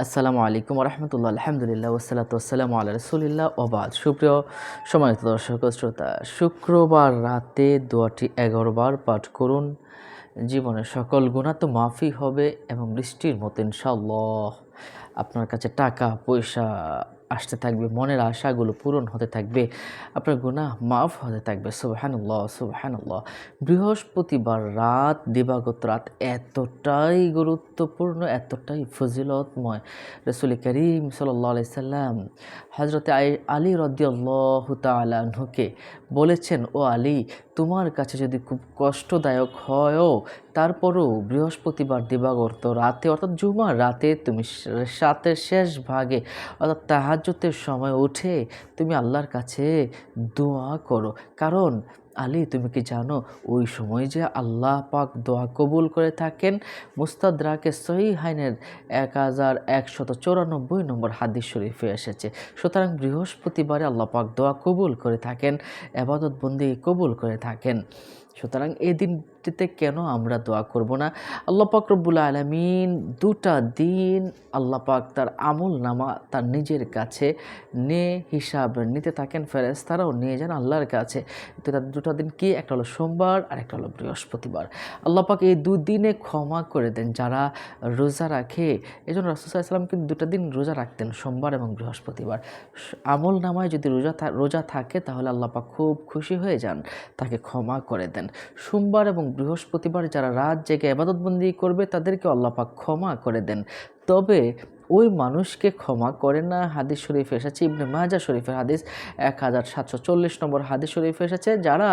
আসসালামু আলাইকুম রহমতুল্লাহ আলহামদুলিল্লাহ ওসালাত আসসালামু আল্লাহ রসুলিল্লাহ ওবাদ সুপ্রিয় সময়ত দর্শক শ্রোতা, শুক্রবার রাতে দোয়াটি বার পাঠ করুন। জীবনের সকল গুণা তো মাফি হবে এবং বৃষ্টির মতো ইনশাল্লাহ আপনার কাছে টাকা, পয়সা আসতে থাকবে, মনের আশাগুলো পূরণ হতে থাকবে, আপনার গুণা মাফ হতে থাকবে, সুবাহানুল্লাহ সুবাহানুল্লাহ। বৃহস্পতিবার রাত, দিবাগত রাত এতটাই গুরুত্বপূর্ণ, এতটাই ফজিলতময়। রসুল করিম সাল্লাহ সাল্লাম হজরত আলী রদিয়াল্লাহ তালাহুকে বলেছেন, ও আলী, তোমার কাছে যদি খুব কষ্টদায়ক হয়ও, তারপরও বৃহস্পতিবার দিবাগত রাতে, অর্থাৎ জুমার রাতে তুমি সাতের শেষ ভাগে, অর্থাৎ তাহাজ্যতের সময় উঠে তুমি আল্লাহর কাছে দোয়া করো। কারণ আলী, তুমি কি জানো ওই সময় যে আল্লাহ পাক দোয়া কবুল করে থাকেন? মুস্তাদরাকে সহি হাইনের এক হাজার একশত চৌরানব্বই নম্বর হাদিস শরীফে এসেছে। সুতরাং বৃহস্পতিবারে আল্লাহ পাক দোয়া কবুল করে থাকেন আবাদত বন্দি কবুল করে থাকেন। সুতরাং এই দিনটিতে কেন আমরা দোয়া করব না? আল্লাহ পাক রব্বুল আলমিন দুটা দিন আল্লাহ পাক তার আমল নামা তার নিজের কাছে নে হিসাব নিতে থাকেন। ফেরেস তারাও নিয়ে যান আল্লাহর কাছে। তো তার দুটা দিন কি? একটা হলো সোমবার আর একটা হলো বৃহস্পতিবার। আল্লাহ পাক এই দুদিনে ক্ষমা করে দেন যারা রোজা রাখে। এই জন্য রাসুসাল্লাম কিন্তু দুটা দিন রোজা রাখতেন, সোমবার এবং বৃহস্পতিবার। আমল নামায় যদি রোজা রোজা থাকে তাহলে আল্লাহ পাক খুব খুশি হয়ে যান, তাকে ক্ষমা করে দেন। সোমবার এবং বৃহস্পতিবার যারা রাত জেগে আবাদতবন্দি করবে, তাদেরকে আল্লাপাক ক্ষমা করে দেন। তবে ওই মানুষকে ক্ষমা করে না। হাদিস শরীফ এসেছে, ইবনে মাজা শরীফের হাদিস এক হাজার সাতশো চল্লিশ নম্বর হাদিস শরীফ এসেছে। যারা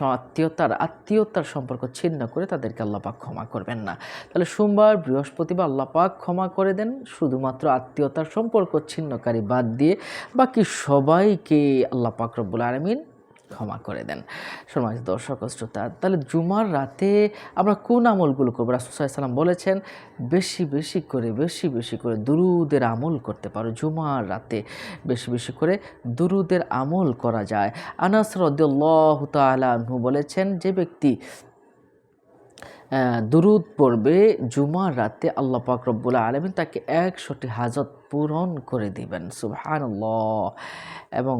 আত্মীয়তার আত্মীয়তার সম্পর্ক ছিন্ন করে, তাদেরকে আল্লাপাক ক্ষমা করবেন না। তাহলে সোমবার, বৃহস্পতিবার আল্লাপাক ক্ষমা করে দেন। শুধুমাত্র আত্মীয়তার সম্পর্ক ছিন্নকারী বাদ দিয়ে বাকি সবাইকে আল্লাপাক রব্বুল আলমিন ক্ষমা করে দেন। সমাজ দর্শক শ্রোতা, তাহলে জুমার রাতে আমরা কোন আমলগুলো করব? রাসুসাল্লাম বলেছেন, বেশি বেশি করে, বেশি বেশি করে দুরুদের আমল করতে পারো। জুমার রাতে বেশি বেশি করে দুরুদের আমল করা যায়। আনাস রদ্দাহ তালু বলেছেন, যে ব্যক্তি দুরুদ পড়বে জুমার রাতে আল্লাহ পাক রব্বুল আলমিন তাকে একশোটি হাজত পূরণ করে দিবেন সুবহান এবং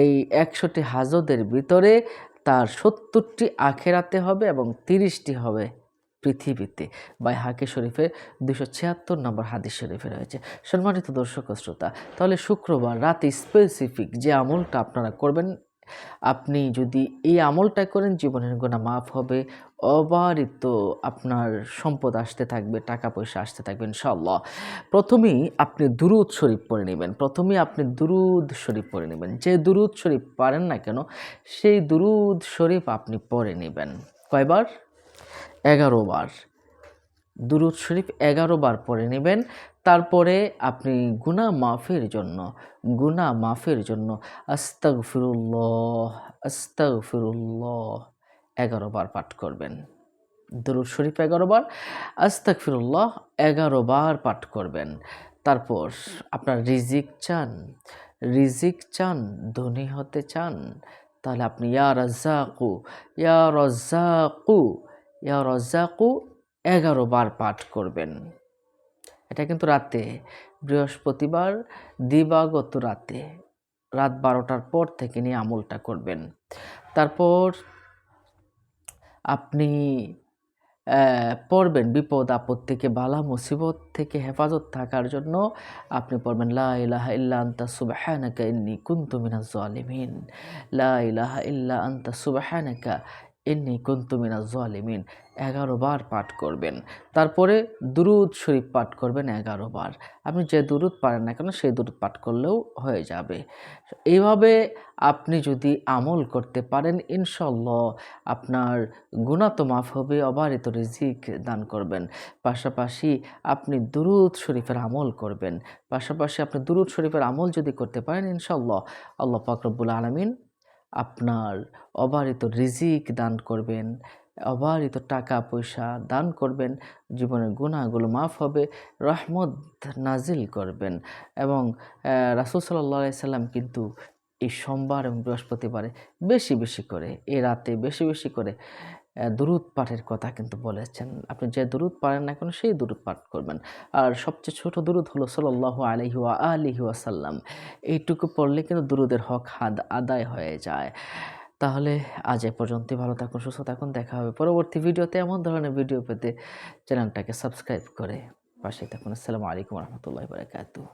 এই একশোটি হাজতের ভিতরে তার সত্তরটি আখেরাতে হবে এবং তিরিশটি হবে পৃথিবীতে। বাই হাকে শরীফের দুশো ছিয়াত্তর নম্বর হাদিস শরীফে রয়েছে। সম্মানিত দর্শক শ্রোতা, তাহলে শুক্রবার রাতে স্পেসিফিক যে আমলটা আপনারা করবেন আপনি যদি এই আমলটা করেন, জীবনের গোনা মাফ হবে। অবারিত আপনার সম্পদ আসতে থাকবে টাকা পয়সা আসতে থাকবে ইনশাল্লাহ প্রথমেই আপনি দুরুদ শরীফ পড়ে নেবেন। প্রথমেই আপনি দুরুদ শরীফ পড়ে নেবেন। যে দুরুদ শরীফ পারেন না কেন, সেই দুরুদ শরীফ আপনি পড়ে নেবেন। কয়বার? এগারো বার। দুরুদ শরীফ এগারো বার পড়ে নেবেন। তারপরে আপনি গুনা মাফের জন্য গুনা মাফের জন্য আস্তাগ ফিরুল্লাহ আস্তাগ এগারো বার পাঠ করবেন। দরুদ শরীফ এগারো বার আস্তাক ফিরুল্লাহ এগারো বার পাঠ করবেন। তারপর আপনার রিজিক চান রিজিক চান, ধনী হতে চান, তাহলে আপনি ইয়া রাজ্জাকু, ইয়া রজ্জাকু ইয়া রজ্জাকু এগারো বার পাঠ করবেন। এটা কিন্তু রাতে, বৃহস্পতিবার, দিবাগত রাতে, রাত বারোটার পর থেকে নিয়ে আমলটা করবেন। তারপর আপনি পড়বেন বিপদ, আপদ থেকে বালা, মুসিবত থেকে হেফাজত থাকার জন্য আপনি পড়বেন, লা ইলাহা ইল্লা আন্তা সুবহানাকা ইন্নী কুনতু মিনাজ জালিমিন। লা ইলাহা ইল্লা আন্তা সুবহানাকা ইন্নি কুন্তুমিনা জলিমিন, এগারো বার পাঠ করবেন। তারপরে দুরুদ শরীফ পাঠ করবেন এগারো বার। আপনি যে দুরুদ পারেন না কেন, সেই দুরুদ পাঠ করলেও হয়ে যাবে। এইভাবে আপনি যদি আমল করতে পারেন ইনশাল্লাহ আপনার গুণাত মাফ হবে, অবারিত রিজিক দান করবেন। পাশাপাশি আপনি দুরুদ শরীফের আমল করবেন। পাশাপাশি আপনি দুরুদ শরীফের আমল যদি করতে পারেন ইনশাল্লাহ আল্লাহ পাকরবুল আলমিন আপনার অবারিত রিজিক দান করবেন, অবারিত টাকা পয়সা দান করবেন, জীবনের গুণাগুলো মাফ হবে, রহমত নাজিল করবেন। এবং রাসুল সাল্লা সাল্লাম কিন্তু এই সোমবার এবং বৃহস্পতিবারে বেশি বেশি করে, এ রাতে বেশি বেশি করে দুরুদ পাঠের কথা কিন্তু বলেছেন। আপনি যে দুরুদ পারেন না কেন, সেই দুরুদ পাঠ করবেন। আর সবচেয়ে ছোট দুরুদ হলো সাল্লাল্লাহু আলাইহি ওয়া আলিহি এইটুকু পড়লে কিন্তু দুরুদের হক হাদ আদায় হয়ে যায়। তাহলে আজ এ পর্যন্তই। ভালো থাকুন, সুস্থ থাকুন। দেখা হবে পরবর্তী ভিডিওতে এমন ধরনের ভিডিও পেতে চ্যানেলটাকে সাবস্ক্রাইব করে পাশে থাকুন। আসসালামু আলাইকুম রহমতুল্লাহ বারকাতুহ।